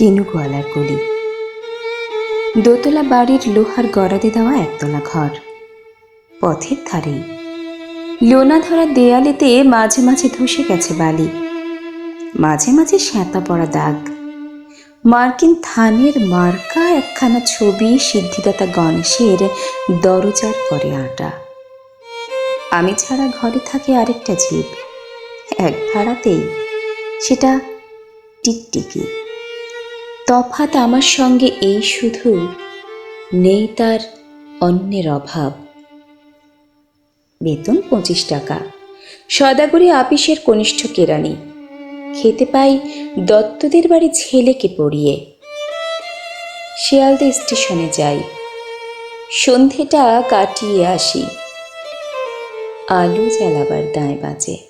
কিনু গোয়ালার গলি। দোতলা বাড়ির লোহার গড়াদে দেওয়া একতলা ঘর। পথের ধারেই। লোনা ধরা দেয়ালেতে মাঝে মাঝে ধসে গেছে বালি। মাঝে মাঝে শ্যাঁতা পড়া দাগ। মার্কিন থানের মার্কা একখানা ছবি সিদ্ধিদাতা গণেশের দরজার পরে আটা। আমি ছাড়া ঘরে থাকে আরেকটা জীব। এক ভাড়াতেই সেটা টিকটিকি। তফাৎ আমার সঙ্গে এই শুধু নেই তার অন্যের অভাব। বেতন পঁচিশ টাকা। সদাগরি আপিসের কনিষ্ঠ কেরানি খেতে পাই দত্তদের বাড়ি ছেলেকে পড়িয়ে। শিয়ালদা স্টেশনে যাই। সন্ধেটা কাটিয়ে আসি। আলু জ্বালাবার দায় বাজে।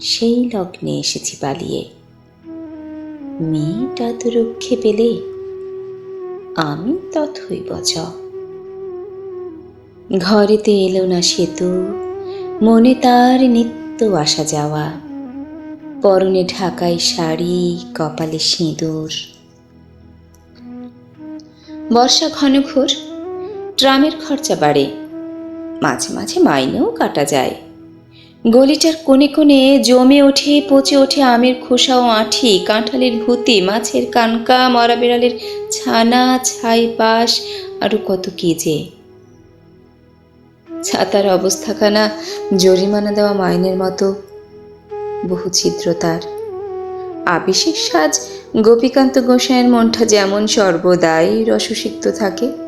সেই লগ্নে এসেছি পালিয়ে। মেয়েটা তো রক্ষে পেলে, আমি তথই বচ। ঘরেতে এলো না সেতু, মনে তার নিত্য আসা যাওয়া। পরনে ঢাকায় শাড়ি, কপালে সিঁদুর। বর্ষা ঘনঘোর, ট্রামের খরচা বাড়ে, মাঝে মাঝে মাইনেও কাটা যায়। গলিটার কোণে কোণে জমে ওঠে, পচে ওঠে আমের খোসা ও আঁঠি, কাঁঠালের ভূতি মাছের কানকা মরা বিড়ালের ছানা, ছাই পাশ আরও কত কি যে। ছাতার অবস্থাখানা জরিমানা দেওয়া মাইনের মতো, বহু ছিদ্র তার। আবিষের সাজ গোপীকান্ত গোসাইয়ের মনটা যেমন সর্বদাই রসসিক্ত থাকে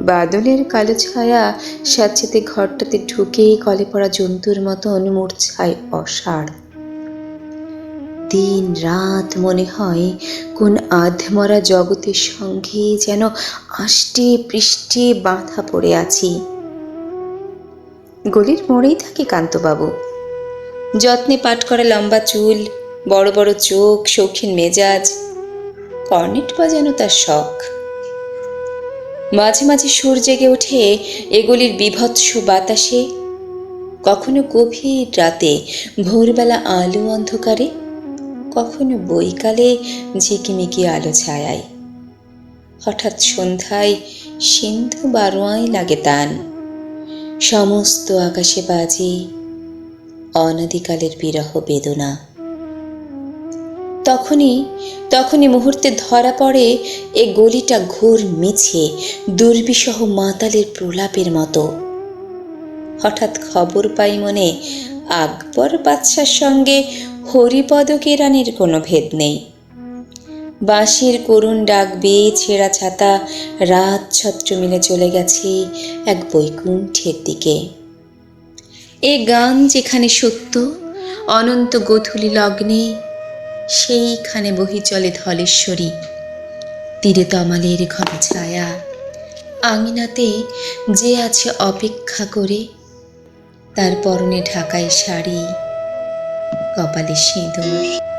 বাদলের কালো ছায়া স্যাঁতসেতে ঘরটাতে ঢুকেই কলে পড়া জন্তুর মতন মূর্ছায় অসাড়। দিন রাত মনে হয় কোন আধমরা জগতের সঙ্গে যেন আষ্টে পৃষ্ঠে বাঁধা পড়ে আছি। গলির মোড়েই থাকে কান্তবাবু। যত্নে পাট করা লম্বা চুল, বড় বড় চোখ, শৌখিন মেজাজ। কর্নেট বাজানো তার শখ। মাঝে মাঝে সুর জেগে ওঠে এগুলির বিভৎস বাতাসে। কখনো গভীর রাতে ভোরবেলা আলো অন্ধকারে, কখনো বৈকালে ঝিকিমিকি আলো ছায়ায়। হঠাৎ সন্ধ্যায় সিন্ধু বারোয়াই লাগে তান। সমস্ত আকাশে বাজে অনাদিকালের বিরহ বেদনা। তখনই তখনই মুহূর্তে ধরা পড়ে এ গলিটা ঘোর মিছে দুর্বিসহ মাতালের প্রলাপের মতো। হঠাৎ খবর পাই মনে আকবর বাদশার সঙ্গে হরিপদ কেরানির কোনো ভেদ নেই। বাঁশির করুণ ডাক বেয়ে ছেঁড়া ছাতা রাত ছত্র মিলে চলে গেছে এক বৈকুণ্ঠের দিকে। এ গান যেখানে সত্য, অনন্ত গোধূলি লগ্নে সেইখানে বহি চলে ধলেশ্বরী। তীরে তমালের ঘন ছায়া। আঙিনাতে যে আছে অপেক্ষা করে, তার পরনে ঢাকায় শাড়ি, কপালে সিঁদুর।